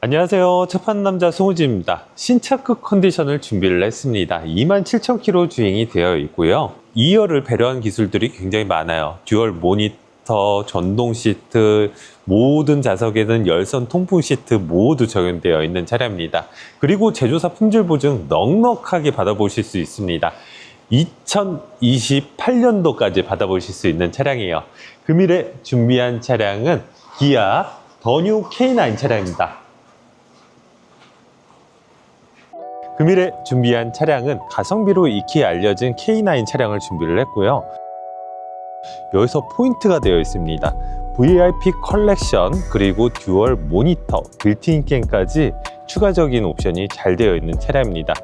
안녕하세요. 첫판 남자 송우진입니다. 신차급 컨디션을 준비를 했습니다. 27,000km 주행이 되어 있고요. 2열을 배려한 기술들이 굉장히 많아요. 듀얼 모니터, 전동 시트, 모든 좌석에는 열선 통풍 시트 모두 적용되어 있는 차량입니다. 그리고 제조사 품질 보증 넉넉하게 받아보실 수 있습니다. 2028년도까지 받아보실 수 있는 차량이에요. 금일에 준비한 차량은 기아 더뉴 K9 차량입니다. 금일에 준비한 차량은 가성비로 익히 알려진 K9 차량을 준비를 했고요. 여기서 포인트가 되어 있습니다. VIP 컬렉션 그리고 듀얼 모니터, 빌트인 캠까지 추가적인 옵션이 잘 되어 있는 차량입니다.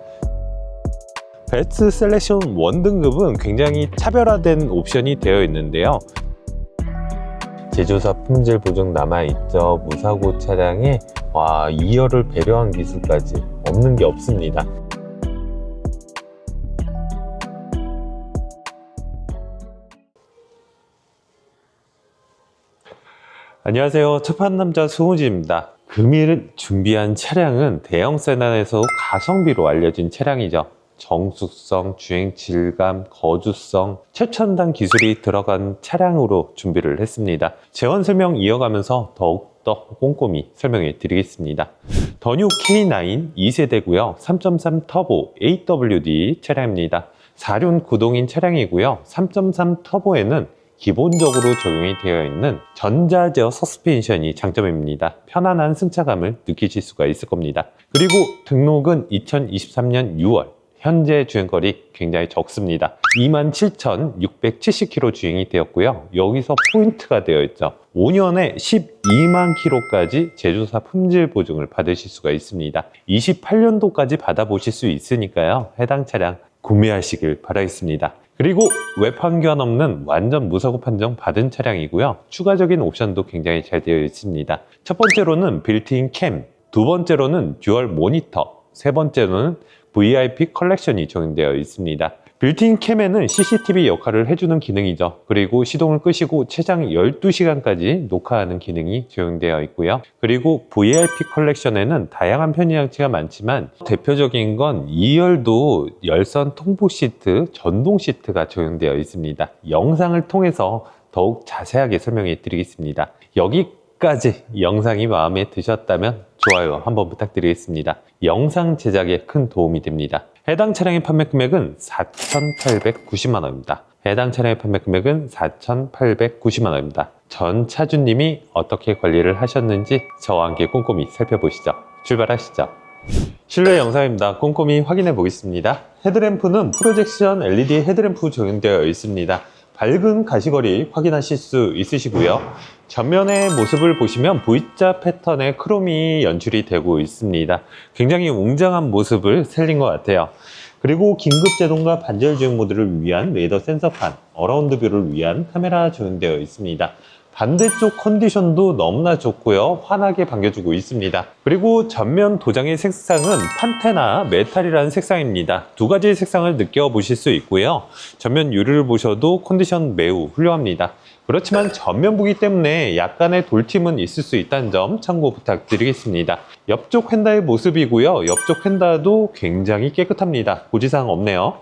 베스트 셀렉션 1 등급은 굉장히 차별화된 옵션이 되어 있는데요. 제조사 품질 보증 남아있죠. 무사고 차량에 와 2열을 배려한 기술까지 없는 게 없습니다. 안녕하세요. 첫판 남자 송우지입니다. 금일 준비한 차량은 대형 세단에서 가성비로 알려진 차량이죠. 정숙성, 주행 질감, 거주성, 최첨단 기술이 들어간 차량으로 준비를 했습니다. 재원 설명 이어가면서 더욱더 꼼꼼히 설명해 드리겠습니다. 더뉴 K9 2세대고요. 3.3 터보 AWD 차량입니다. 4륜 구동인 차량이고요. 3.3 터보에는 기본적으로 적용이 되어 있는 전자제어 서스펜션이 장점입니다. 편안한 승차감을 느끼실 수가 있을 겁니다. 그리고 등록은 2023년 6월 현재 주행거리 굉장히 적습니다. 27,670km 주행이 되었고요. 여기서 포인트가 되어 있죠. 5년에 12만 km까지 제조사 품질 보증을 받으실 수가 있습니다. 28년도까지 받아보실 수 있으니까요. 해당 차량 구매하시길 바라겠습니다. 그리고 외판견 없는 완전 무사고 판정 받은 차량이고요. 추가적인 옵션도 굉장히 잘 되어 있습니다. 첫 번째로는 빌트인 캠, 두 번째로는 듀얼 모니터, 세 번째로는 VIP 컬렉션이 적용되어 있습니다. 빌트인 캠에는 CCTV 역할을 해주는 기능이죠. 그리고 시동을 끄시고 최장 12시간까지 녹화하는 기능이 적용되어 있고요. 그리고 VIP 컬렉션에는 다양한 편의 장치가 많지만 대표적인 건 2열도 열선 통보 시트, 전동 시트가 적용되어 있습니다. 영상을 통해서 더욱 자세하게 설명해 드리겠습니다. 여기 까지 영상이 마음에 드셨다면 좋아요 한번 부탁드리겠습니다. 영상 제작에 큰 도움이 됩니다. 해당 차량의 판매 금액은 4,890만 원입니다. 해당 차량의 판매 금액은 4,890만 원입니다. 전 차주님이 어떻게 관리를 하셨는지 저와 함께 꼼꼼히 살펴보시죠. 출발하시죠. 실내 영상입니다. 꼼꼼히 확인해 보겠습니다. 헤드램프는 프로젝션 LED 헤드램프 적용되어 있습니다. 밝은 가시거리 확인하실 수 있으시고요. 전면의 모습을 보시면 V자 패턴의 크롬이 연출이 되고 있습니다. 굉장히 웅장한 모습을 살린 것 같아요. 그리고 긴급 제동과 반절 주행 모드를 위한 레이더 센서판, 어라운드 뷰를 위한 카메라 적용되어 있습니다. 반대쪽 컨디션도 너무나 좋고요. 환하게 반겨주고 있습니다. 그리고 전면 도장의 색상은 판테나 메탈이라는 색상입니다. 두 가지의 색상을 느껴보실 수 있고요. 전면 유리를 보셔도 컨디션 매우 훌륭합니다. 그렇지만 전면부기 때문에 약간의 돌팀은 있을 수 있다는 점 참고 부탁드리겠습니다. 옆쪽 휀다의 모습이고요. 옆쪽 휀다도 굉장히 깨끗합니다. 고지사항 없네요.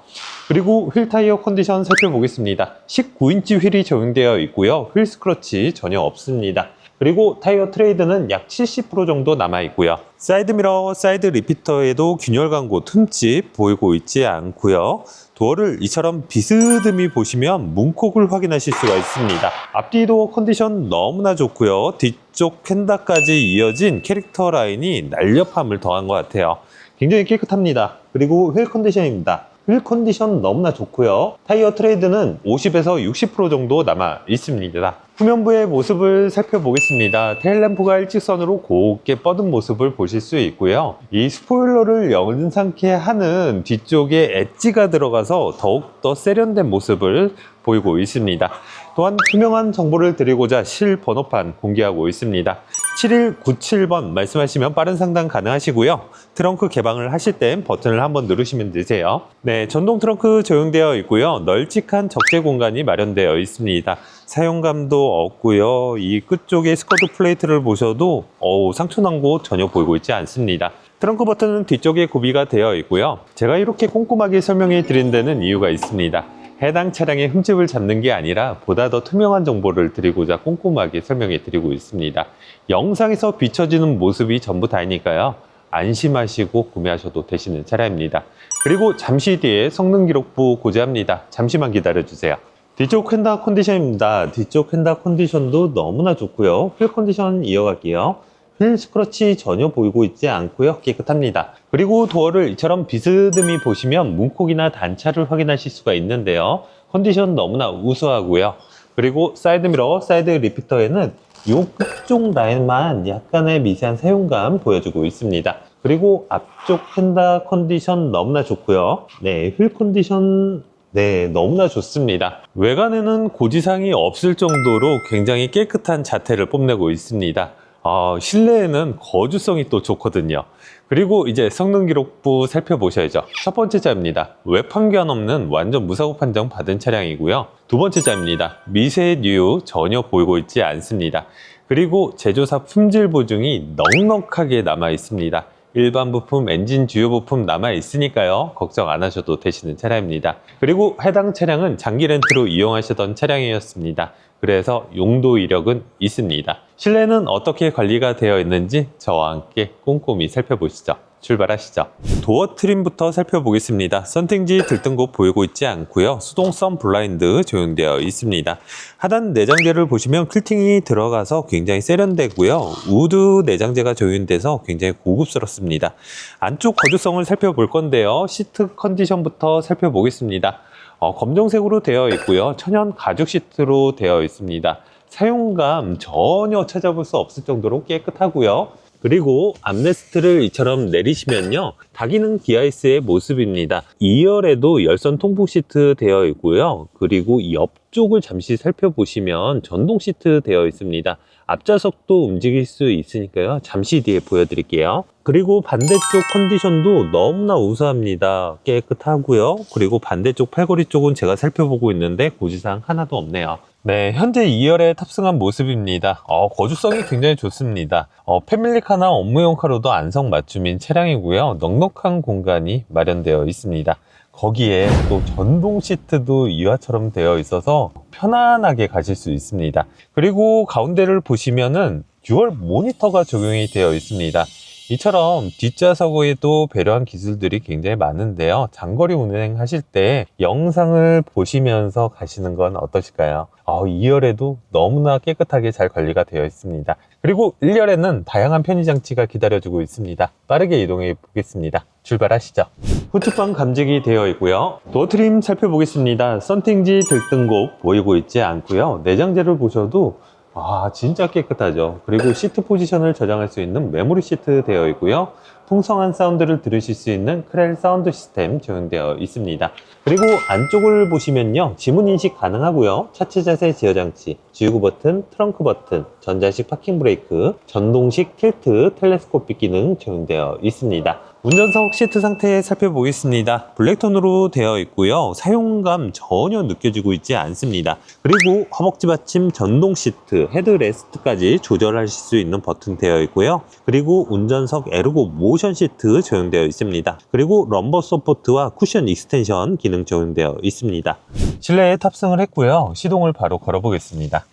그리고 휠 타이어 컨디션 살펴보겠습니다. 19인치 휠이 적용되어 있고요. 휠 스크러치 전혀 없습니다. 그리고 타이어 트레이드는 약 70% 정도 남아 있고요. 사이드 미러, 사이드 리피터에도 균열 광고 틈집 보이고 있지 않고요. 도어를 이처럼 비스듬히 보시면 문콕을 확인하실 수가 있습니다. 앞뒤 도어 컨디션 너무나 좋고요. 뒤쪽 펜다까지 이어진 캐릭터 라인이 날렵함을 더한 것 같아요. 굉장히 깨끗합니다. 그리고 휠 컨디션입니다. 휠 컨디션 너무나 좋고요. 타이어 트레이드는 50에서 60% 정도 남아 있습니다. 후면부의 모습을 살펴보겠습니다. 테일램프가 일직선으로 곱게 뻗은 모습을 보실 수 있고요. 이 스포일러를 영상케 하는 뒤쪽에 엣지가 들어가서 더욱더 세련된 모습을 보이고 있습니다. 또한 투명한 정보를 드리고자 실 번호판 공개하고 있습니다. 7197번 말씀하시면 빠른 상담 가능하시고요. 트렁크 개방을 하실 땐 버튼을 한번 누르시면 되세요. 네, 전동 트렁크 적용되어 있고요. 널찍한 적재 공간이 마련되어 있습니다. 사용감도 없고요. 이 끝쪽에 스커트 플레이트를 보셔도 어우, 상처난 곳 전혀 보이고 있지 않습니다. 트렁크 버튼은 뒤쪽에 구비가 되어 있고요. 제가 이렇게 꼼꼼하게 설명해 드린 데는 이유가 있습니다. 해당 차량의 흠집을 잡는 게 아니라 보다 더 투명한 정보를 드리고자 꼼꼼하게 설명해 드리고 있습니다. 영상에서 비춰지는 모습이 전부 다이니까요. 안심하시고 구매하셔도 되시는 차량입니다. 그리고 잠시 뒤에 성능 기록부 고지합니다. 잠시만 기다려 주세요. 뒤쪽 휀다 컨디션입니다. 뒤쪽 휀다 컨디션도 너무나 좋고요. 휠 컨디션 이어갈게요. 휠 스크러치 전혀 보이고 있지 않고요. 깨끗합니다. 그리고 도어를 이처럼 비스듬히 보시면 문콕이나 단차를 확인하실 수가 있는데요. 컨디션 너무나 우수하고요. 그리고 사이드 미러, 사이드 리피터에는 요 끝쪽 라인만 약간의 미세한 사용감 보여주고 있습니다. 그리고 앞쪽 펜다 컨디션 너무나 좋고요. 네, 휠 컨디션 네, 너무나 좋습니다. 외관에는 고지상이 없을 정도로 굉장히 깨끗한 자태를 뽐내고 있습니다. 아, 실내에는 거주성이 또 좋거든요. 그리고 이제 성능 기록부 살펴보셔야죠. 첫 번째 자입니다. 외판견 없는 완전 무사고 판정 받은 차량이고요. 두 번째 자입니다. 미세 뉴 전혀 보이고 있지 않습니다. 그리고 제조사 품질 보증이 넉넉하게 남아 있습니다. 일반 부품, 엔진 주요 부품 남아 있으니까요. 걱정 안 하셔도 되시는 차량입니다. 그리고 해당 차량은 장기 렌트로 이용하시던 차량이었습니다. 그래서 용도 이력은 있습니다. 실내는 어떻게 관리가 되어 있는지 저와 함께 꼼꼼히 살펴보시죠. 출발하시죠. 도어 트림부터 살펴보겠습니다. 썬팅지 들뜬 곳 보이고 있지 않고요. 수동 썬 블라인드 적용되어 있습니다. 하단 내장재를 보시면 클팅이 들어가서 굉장히 세련되고요. 우드 내장재가 적용돼서 굉장히 고급스럽습니다. 안쪽 거주성을 살펴볼 건데요. 시트 컨디션부터 살펴보겠습니다. 어, 검정색으로 되어 있고요. 천연 가죽 시트로 되어 있습니다. 사용감 전혀 찾아볼 수 없을 정도로 깨끗하고요. 그리고 암레스트를 이처럼 내리시면요. 다기능 기아이스의 모습입니다. 2열에도 열선 통풍 시트 되어 있고요. 그리고 옆쪽을 잠시 살펴보시면 전동 시트 되어 있습니다. 앞좌석도 움직일 수 있으니까요. 잠시 뒤에 보여드릴게요. 그리고 반대쪽 컨디션도 너무나 우수합니다. 깨끗하고요. 그리고 반대쪽 팔걸이 쪽은 제가 살펴보고 있는데 고지사항 하나도 없네요. 네, 현재 2열에 탑승한 모습입니다. 어, 거주성이 굉장히 좋습니다. 어, 패밀리카나 업무용카로도 안성 맞춤인 차량이고요. 넉넉한 공간이 마련되어 있습니다. 거기에 또 전동 시트도 이와처럼 되어 있어서 편안하게 가실 수 있습니다. 그리고 가운데를 보시면은 듀얼 모니터가 적용이 되어 있습니다. 이처럼 뒷좌석에도 배려한 기술들이 굉장히 많은데요. 장거리 운행하실 때 영상을 보시면서 가시는 건 어떠실까요? 아, 2열에도 너무나 깨끗하게 잘 관리가 되어 있습니다. 그리고 1열에는 다양한 편의 장치가 기다려주고 있습니다. 빠르게 이동해 보겠습니다. 출발하시죠. 후측방 감직이 되어 있고요. 도어 트림 살펴보겠습니다. 썬팅지 들뜬 곳 보이고 있지 않고요. 내장재를 보셔도 아 진짜 깨끗하죠 그리고 시트 포지션을 저장할 수 있는 메모리 시트 되어 있고요 풍성한 사운드를 들으실 수 있는 크렐 사운드 시스템 적용되어 있습니다. 그리고 안쪽을 보시면요 지문 인식 가능하고요. 차체 자세 제어 장치 주유구 버튼 트렁크 버튼 전자식 파킹 브레이크 전동식 틸트 텔레스코픽 기능 적용되어 있습니다 운전석 시트 상태 살펴보겠습니다. 블랙톤으로 되어 있고요. 사용감 전혀 느껴지고 있지 않습니다. 그리고 허벅지 받침 전동 시트, 헤드레스트까지 조절하실 수 있는 버튼 되어 있고요. 그리고 운전석 에르고 모션 시트 적용되어 있습니다. 그리고 럼버 서포트와 쿠션 익스텐션 기능 적용되어 있습니다. 실내에 탑승을 했고요. 시동을 바로 걸어보겠습니다.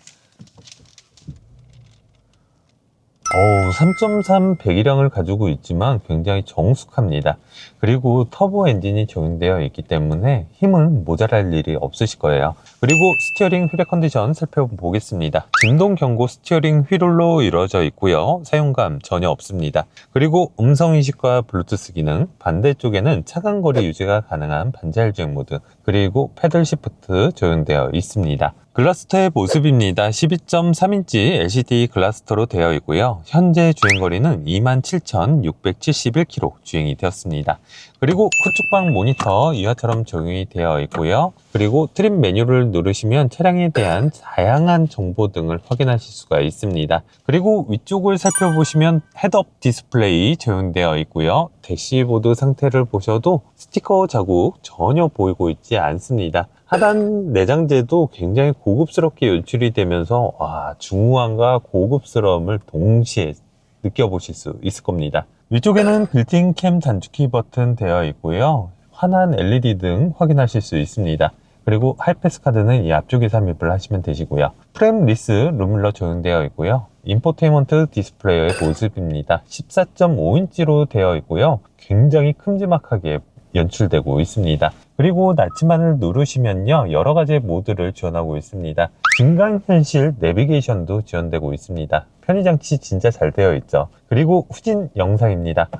어우, 3.3 배기량을 가지고 있지만 굉장히 정숙합니다. 그리고 터보 엔진이 적용되어 있기 때문에 힘은 모자랄 일이 없으실 거예요. 그리고 스티어링 휠의 컨디션 살펴보겠습니다. 진동 경고 스티어링 휠로 이루어져 있고요. 사용감 전혀 없습니다. 그리고 음성 인식과 블루투스 기능, 반대쪽에는 차간 거리 유지가 가능한 반자율 주행 모드, 그리고 패들 시프트 적용되어 있습니다. 글라스터의 모습입니다. 12.3인치 LCD 글라스터로 되어 있고요. 현재 주행거리는 27,671km 주행이 되었습니다. 그리고 후측방 모니터 이와처럼 적용이 되어 있고요. 그리고 트림 메뉴를 누르시면 차량에 대한 다양한 정보 등을 확인하실 수가 있습니다. 그리고 위쪽을 살펴보시면 헤드업 디스플레이 적용되어 있고요. 대시보드 상태를 보셔도 스티커 자국 전혀 보이고 있지 않습니다. 하단 내장재도 굉장히 고급스럽게 연출이 되면서 와, 중후함과 고급스러움을 동시에 느껴보실 수 있을 겁니다. 위쪽에는 빌딩 캠 단축키 버튼 되어 있고요. 환한 LED 등 확인하실 수 있습니다. 그리고 하이패스 카드는 이 앞쪽에 삽입을 하시면 되시고요. 프레임 리스 룸밀러 적용되어 있고요. 인포테인먼트 디스플레이의 모습입니다. 14.5인치로 되어 있고요. 굉장히 큼지막하게 연출되고 있습니다. 그리고 나치만을 누르시면요. 여러 가지 모드를 지원하고 있습니다. 증강현실 내비게이션도 지원되고 있습니다. 편의장치 진짜 잘 되어 있죠. 그리고 후진 영상입니다.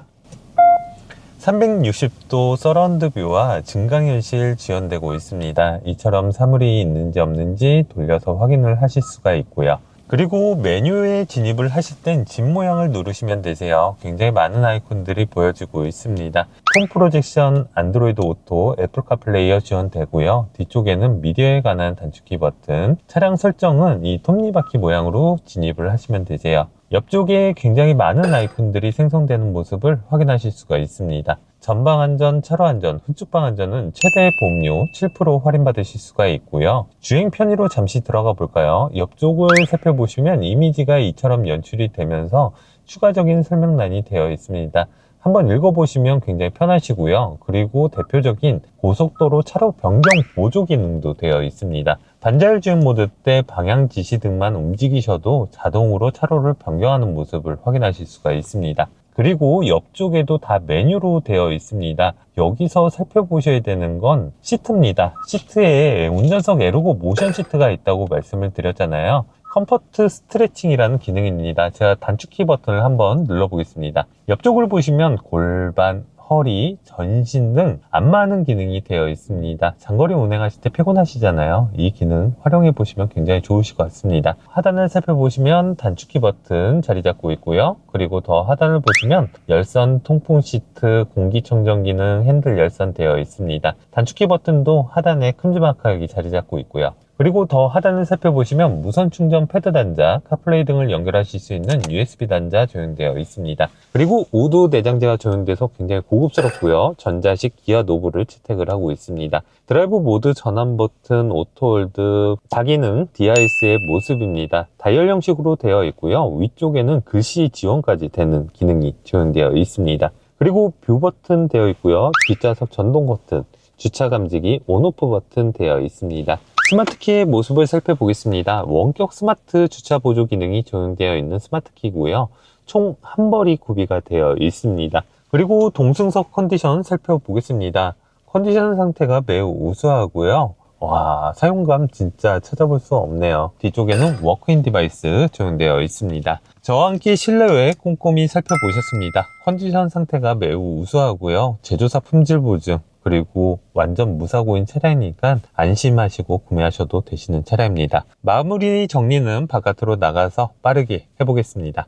360도 서라운드 뷰와 증강현실 지원되고 있습니다. 이처럼 사물이 있는지 없는지 돌려서 확인을 하실 수가 있고요. 그리고 메뉴에 진입을 하실 땐 집 모양을 누르시면 되세요. 굉장히 많은 아이콘들이 보여지고 있습니다. 폰 프로젝션, 안드로이드 오토, 애플 카플레이어 지원되고요. 뒤쪽에는 미디어에 관한 단축키 버튼, 차량 설정은 이 톱니바퀴 모양으로 진입을 하시면 되세요. 옆쪽에 굉장히 많은 아이콘들이 생성되는 모습을 확인하실 수가 있습니다. 전방 안전, 차로 안전, 후측방 안전은 최대 보험료 7% 할인받으실 수가 있고요. 주행 편의로 잠시 들어가 볼까요? 옆쪽을 살펴보시면 이미지가 이처럼 연출이 되면서 추가적인 설명란이 되어 있습니다. 한번 읽어보시면 굉장히 편하시고요. 그리고 대표적인 고속도로 차로 변경 보조 기능도 되어 있습니다. 반자율 주행 모드 때 방향 지시 등만 움직이셔도 자동으로 차로를 변경하는 모습을 확인하실 수가 있습니다. 그리고 옆쪽에도 다 메뉴로 되어 있습니다. 여기서 살펴보셔야 되는 건 시트입니다. 시트에 운전석 에르고 모션 시트가 있다고 말씀을 드렸잖아요. 컴포트 스트레칭이라는 기능입니다. 제가 단축키 버튼을 한번 눌러보겠습니다. 옆쪽을 보시면 골반, 허리, 전신 등 안마하는 기능이 되어 있습니다. 장거리 운행하실 때 피곤하시잖아요. 이 기능 활용해 보시면 굉장히 좋으실 것 같습니다. 하단을 살펴보시면 단축키 버튼 자리 잡고 있고요. 그리고 더 하단을 보시면 열선 통풍 시트, 공기청정 기능, 핸들 열선 되어 있습니다. 단축키 버튼도 하단에 큼지막하게 자리 잡고 있고요. 그리고 더 하단을 살펴보시면 무선 충전 패드 단자, 카플레이 등을 연결하실 수 있는 USB 단자 적용되어 있습니다. 그리고 우드 내장재가 적용돼서 굉장히 고급스럽고요. 전자식 기어 노브를 채택을 하고 있습니다. 드라이브 모드 전환 버튼, 오토홀드, 자기능 DIS의 모습입니다. 다이얼 형식으로 되어 있고요. 위쪽에는 글씨 지원까지 되는 기능이 지원되어 있습니다. 그리고 뷰 버튼 되어 있고요. 뒷좌석 전동 버튼, 주차 감지기 온오프 버튼 되어 있습니다. 스마트키의 모습을 살펴보겠습니다. 원격 스마트 주차 보조 기능이 적용되어 있는 스마트키고요. 총 한 벌이 구비가 되어 있습니다. 그리고 동승석 컨디션 살펴보겠습니다. 컨디션 상태가 매우 우수하고요. 와, 사용감 진짜 찾아볼 수 없네요. 뒤쪽에는 워크인 디바이스 적용되어 있습니다. 함께 실내외 꼼꼼히 살펴보셨습니다. 컨디션 상태가 매우 우수하고요. 제조사 품질 보증, 그리고 완전 무사고인 차량이니까 안심하시고 구매하셔도 되시는 차량입니다. 마무리 정리는 바깥으로 나가서 빠르게 해보겠습니다.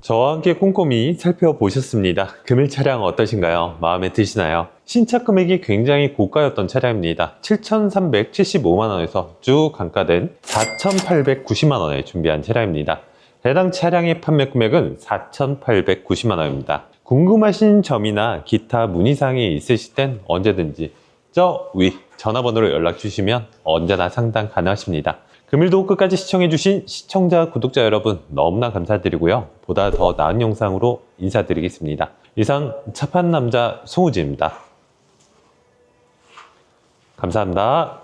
저와 함께 꼼꼼히 살펴보셨습니다. 금일 차량 어떠신가요? 마음에 드시나요? 신차 금액이 굉장히 고가였던 차량입니다. 7,375만원에서 쭉 감가된 4,890만원에 준비한 차량입니다. 해당 차량의 판매 금액은 4,890만원입니다. 궁금하신 점이나 기타 문의사항이 있으실 땐 언제든지 저 위 전화번호로 연락 주시면 언제나 상담 가능하십니다. 금일도 끝까지 시청해주신 시청자, 구독자 여러분 너무나 감사드리고요. 보다 더 나은 영상으로 인사드리겠습니다. 이상 차판 남자 송우지입니다. 감사합니다.